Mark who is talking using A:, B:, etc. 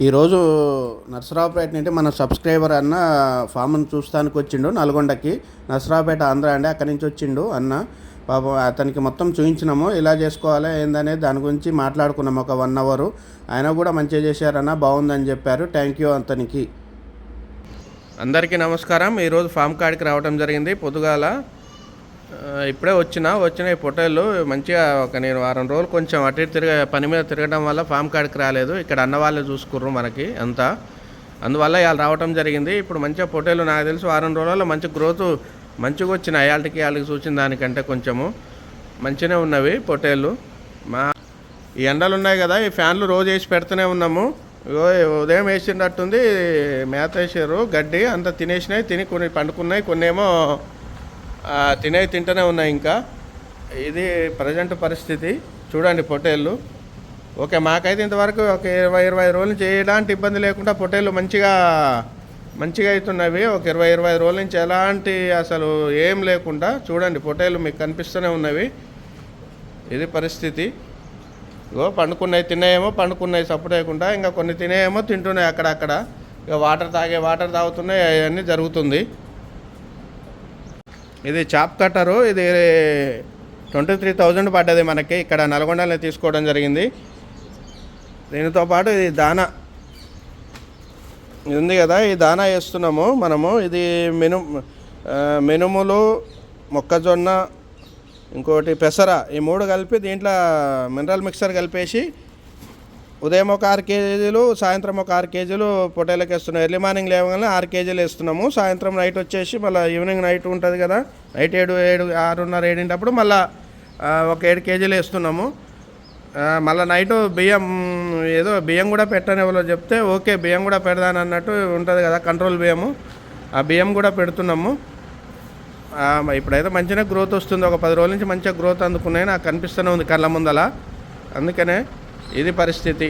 A: ఈరోజు నర్సరావుపేట నుండి మన సబ్స్క్రైబర్ అన్న ఫామ్ను చూస్తానికి వచ్చిండు నల్గొండకి. నర్సరావుపేట ఆంధ్ర అండి అక్కడి నుంచి వచ్చిండు అన్న. పాపం అతనికి మొత్తం చూపించినాము ఇలా చేసుకోవాలి ఏందనేది దాని గురించి మాట్లాడుకున్నాము ఒక వన్ అవర్. ఆయన కూడా మంచిగా చేశారన్న బాగుందని చెప్పారు. థ్యాంక్ యూ అతనికి. అందరికీ నమస్కారం. ఈరోజు ఫామ్ కాడికి రావడం జరిగింది. పొద్దుగాల ఇప్పుడే వచ్చిన వచ్చిన ఈ పొట్టేళ్ళు మంచిగా ఒక నేను వారం రోజులు కొంచెం అటు ఇటు తిరగ పని మీద తిరగడం వల్ల ఫామ్ కాడికి రాలేదు. ఇక్కడ అన్న వాళ్ళే చూసుకుర్రు మనకి అంతా. అందువల్ల ఇవాళ రావటం జరిగింది. ఇప్పుడు మంచిగా పొట్టేళ్ళు నాకు తెలిసి వారం రోజుల్లో మంచి గ్రోత్ మంచిగా వచ్చిన అయాళ్ళకి వాళ్ళకి చూసిన దానికంటే కొంచెము మంచిగానే ఉన్నవి పొట్టేళ్ళు. మా ఈ ఎండలు ఉన్నాయి కదా ఈ ఫ్యాన్లు రోజు వేసి పెడుతూనే ఉన్నాము. ఉదయం వేసినట్టుంది మేత వేసారు గడ్డి అంతా తినేసినాయి తిని కొన్ని పండుకున్నాయి కొన్ని ఏమో తినే తినేవి తింటూనే ఉన్నాయి ఇంకా. ఇది ప్రజెంట్ పరిస్థితి. చూడండి పొట్టేళ్ళు. ఓకే మాకైతే ఇంతవరకు ఒక ఇరవై ఇరవై రోజుల నుంచి ఎలాంటి ఇబ్బంది లేకుండా పొట్టేళ్ళు మంచిగా మంచిగా అవుతున్నవి ఒక ఇరవై ఇరవై రోజుల నుంచి ఎలాంటి అసలు ఏం లేకుండా చూడండి పొట్టేళ్ళు మీకు కనిపిస్తూనే ఉన్నవి. ఇది పరిస్థితి. ఇగో పండుకున్నాయి తినేమో పండుకున్నాయి సపోర్ట్ లేకుండా ఇంకా కొన్ని తినేయేమో తింటున్నాయి అక్కడక్కడ. ఇక వాటర్ తాగే వాటర్ తాగుతున్నాయి అవన్నీ జరుగుతుంది. ఇది చాప్ కట్టరు ఇది ట్వంటీ త్రీ థౌజండ్ పడ్డది మనకి. ఇక్కడ నల్గొండలో తీసుకోవడం జరిగింది. దీనితో పాటు ఇది దానా. ఇది ఉంది కదా ఈ దానా వేస్తున్నాము మనము. ఇది మెను మినుములు మొక్కజొన్న ఇంకోటి పెసర ఈ మూడు కలిపి దీంట్లో మినరల్ మిక్సర్ కలిపేసి ఉదయం ఒక ఆరు కేజీలు సాయంత్రం ఒక ఆరు కేజీలు పొటేలకు వేస్తున్నాం. ఎర్లీ మార్నింగ్ లేవగానే ఆరు కేజీలు వేస్తున్నాము. సాయంత్రం నైట్ వచ్చేసి మళ్ళీ ఈవినింగ్ నైట్ ఉంటుంది కదా నైట్ ఏడు ఏడు ఆరున్నర ఏడింటప్పుడు మళ్ళీ ఒక ఏడు కేజీలు వేస్తున్నాము. మళ్ళీ నైట్ బియ్యం ఏదో బియ్యం కూడా పెట్టని ఎవరో చెప్తే ఓకే బియ్యం కూడా పెడదాని అన్నట్టు ఉంటుంది కదా కంట్రోల్ బియ్యము. ఆ బియ్యం కూడా పెడుతున్నాము. ఇప్పుడైతే మంచిగా గ్రోత్ వస్తుంది. ఒక పది రోజుల నుంచి మంచిగా గ్రోత్ అందుకున్నాయి. నాకు కనిపిస్తూనే ఉంది కళ్ళ ముందల. అందుకనే ఇది పరిస్థితి.